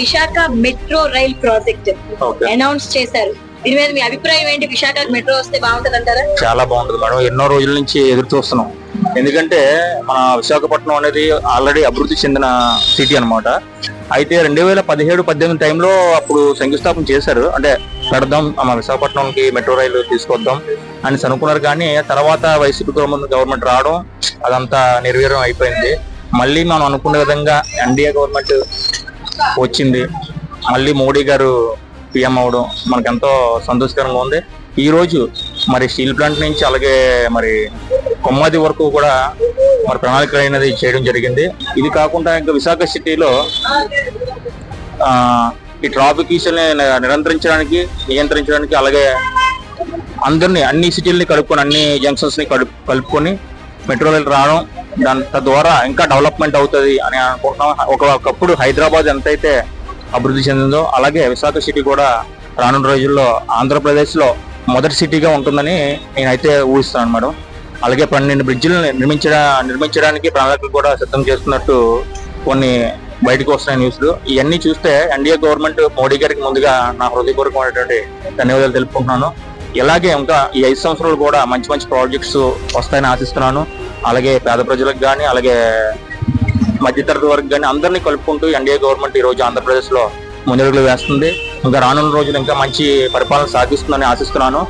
Visakha metro rail project announce చేశారు. దీని మీద మీ అభిప్రాయం ఏంటి? విశాఖ మెట్రో వస్తే బాగుంటది అంటారా? చాలా బాగుంటుంది మేడం. ఎన్నో రోజుల నుంచి ఎదురు చూస్తున్నాం. ఎందుకంటే మన విశాఖపట్నం అనేది ఆల్రెడీ అభివృద్ధి చెందిన సిటీ అన్నమాట. అయితే రెండు వేల పదిహేడు పద్దెనిమిది టైంలో అప్పుడు శంకుస్థాపన చేశారు. అంటే పెడదాం మన విశాఖపట్నంకి మెట్రో రైలు తీసుకొద్దాం అని అనుకున్నారు. కానీ తర్వాత వైసీపీ గవర్నమెంట్ రావడం అదంతా నిర్వీర్యం అయిపోయింది. మళ్ళీ మనం అనుకున్న విధంగా ఎన్డీఏ గవర్నమెంట్ వచ్చింది. మళ్ళీ మోడీ గారు పిఎం అవడం మనకెంతో సంతోషకరంగా ఉంది. ఈ రోజు మరి స్టీల్ ప్లాంట్ నుంచి అలాగే మరి కొమ్మది వరకు కూడా మరి ప్రణాళిక అనేది చేయడం జరిగింది. ఇది కాకుండా ఇంకా విశాఖ సిటీలో ఈ ట్రాఫిక్ ఇష్యూని నిరంతరించడానికి నియంత్రించడానికి అలాగే అందరినీ అన్ని సిటీలని కలుపుకొని అన్ని జంక్షన్స్ని కలుపు కలుపుకొని మెట్రో రైలు రావడం దాని తద్వారా ఇంకా డెవలప్మెంట్ అవుతుంది అని అనుకుంటున్నాం. ఒక ఒకప్పుడు హైదరాబాద్ ఎంతైతే అభివృద్ధి చెందిందో అలాగే విశాఖ సిటీ కూడా రానున్న రోజుల్లో ఆంధ్రప్రదేశ్లో మొదటి సిటీగా ఉంటుందని నేనైతే ఊహిస్తున్నాను మేడం. అలాగే పన్నెండు బ్రిడ్జిలను నిర్మించడ నిర్మించడానికి ప్రణాళికలు కూడా సిద్ధం చేస్తున్నట్టు కొన్ని బయటకు వస్తున్నాయి న్యూస్లు. ఇవన్నీ చూస్తే ఎన్డీఏ గవర్నమెంట్ మోడీ గారికి ముందుగా నా హృదయపూర్వకమైనటువంటి ధన్యవాదాలు తెలుపుకుంటున్నాను. ఇలాగే ఇంకా ఈ ఐదు సంవత్సరాలు కూడా మంచి మంచి ప్రాజెక్ట్స్ వస్తాయని ఆశిస్తున్నాను. అలాగే పేద ప్రజలకు కానీ అలాగే మధ్యతరగతి వరకు కానీ అందరినీ కలుపుకుంటూ ఎన్డీఏ గవర్నమెంట్ ఈ రోజు ఆంధ్రప్రదేశ్లో ముందడుగులు వేస్తుంది. ఇంకా రానున్న రోజులు ఇంకా మంచి పరిపాలన సాగిస్తుందని ఆశిస్తున్నాను.